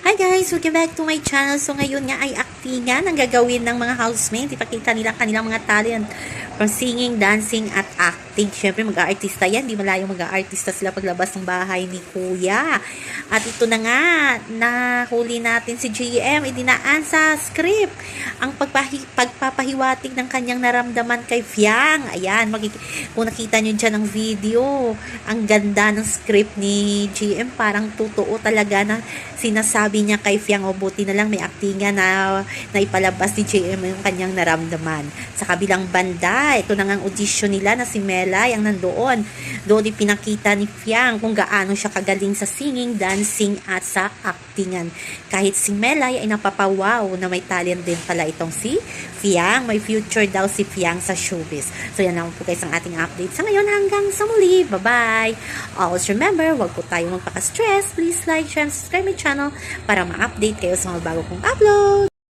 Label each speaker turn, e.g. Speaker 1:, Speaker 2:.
Speaker 1: Hi guys! Welcome back to my channel. So ngayon nga ay aktingan ang gagawin ng mga housemates. Ipakita nila kanilang mga talent from singing, dancing, at acting. Siyempre mag-aartista yan. Di malayong mag-aartista sila paglabas ng bahay ni Kuya. At ito na nga, nahuli natin si GM. Idinaan sa script ang pagpahi, pagpapahiwatig ng kanyang naramdaman kay Fiang. Ayan, magik- kung nakita nyo dyan ang video, ang ganda ng script ni GM. Parang totoo talaga na sinasabi niya kay Fiang o buti na lang may aktingan na, na ipalabas ni JM yung kanyang naramdaman. Sa kabilang banda, ito na nga ang audition nila na si Melay ang nandoon. Doon ipinakita ni Fiang kung gaano siya kagaling sa singing, dancing at sa aktingan. Kahit si Melay ay napapawaw na may talent din pala itong si Fiang. May future daw si Fiang sa showbiz. So yan lang po guys ang ating update sa ngayon hanggang sa muli. Bye-bye! Always remember, huwag po tayo magpaka-stress. Please like, share, and subscribe my channel para ma-update kayo sa mga bago kong upload.